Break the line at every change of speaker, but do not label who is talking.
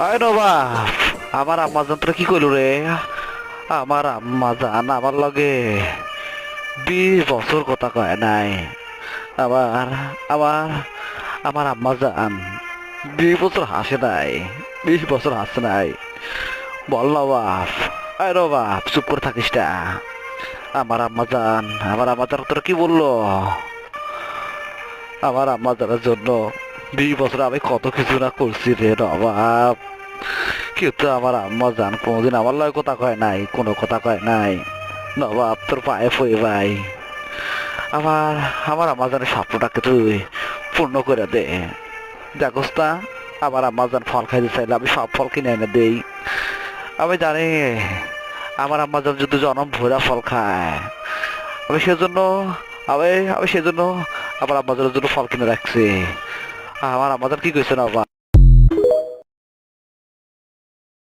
আমার আম্মা জান তোরা কি করল রে? আমার আম্মা জান আমার লগে বিশ বছর কথা কয় নাই। আবার আমার আমার আম্মা জান বিশ বছর হাসে নাই, বিশ বছর হাসে নাই। বল না বাপ আয় বাপ চুপ করে থাকিস না। আমার আম্মা জান, আমার আম্মা জান তোরা কি বলল? আমার আম্মা জানের জন্য বিশ বছর আমি কত কিছু না করছি রে নবাব কিন্তু আমার আম্মা জান, কোনোদিন আমার লয় কথা কয় নাই, কোনো কথা কয় নাই। নবাব তোর পায়ে পড়ে ভাই। আমার আমার আম্মা জানের স্বপ্নটাকে তুই পূর্ণ করে দে। দেখোস না আমার আম্মা জান ফল খাইতে চাইলে আমি সব ফল কিনে এনে দেই। আমি জানি আমার আম্মা জান যদি জনম ভরা ফল খায়, আমি সেজন্য, আমি আমি সেজন্য আমার আম্মা জানের জন্য ফল কিনে রাখছি। আমার আম্মা জান কি কইছে না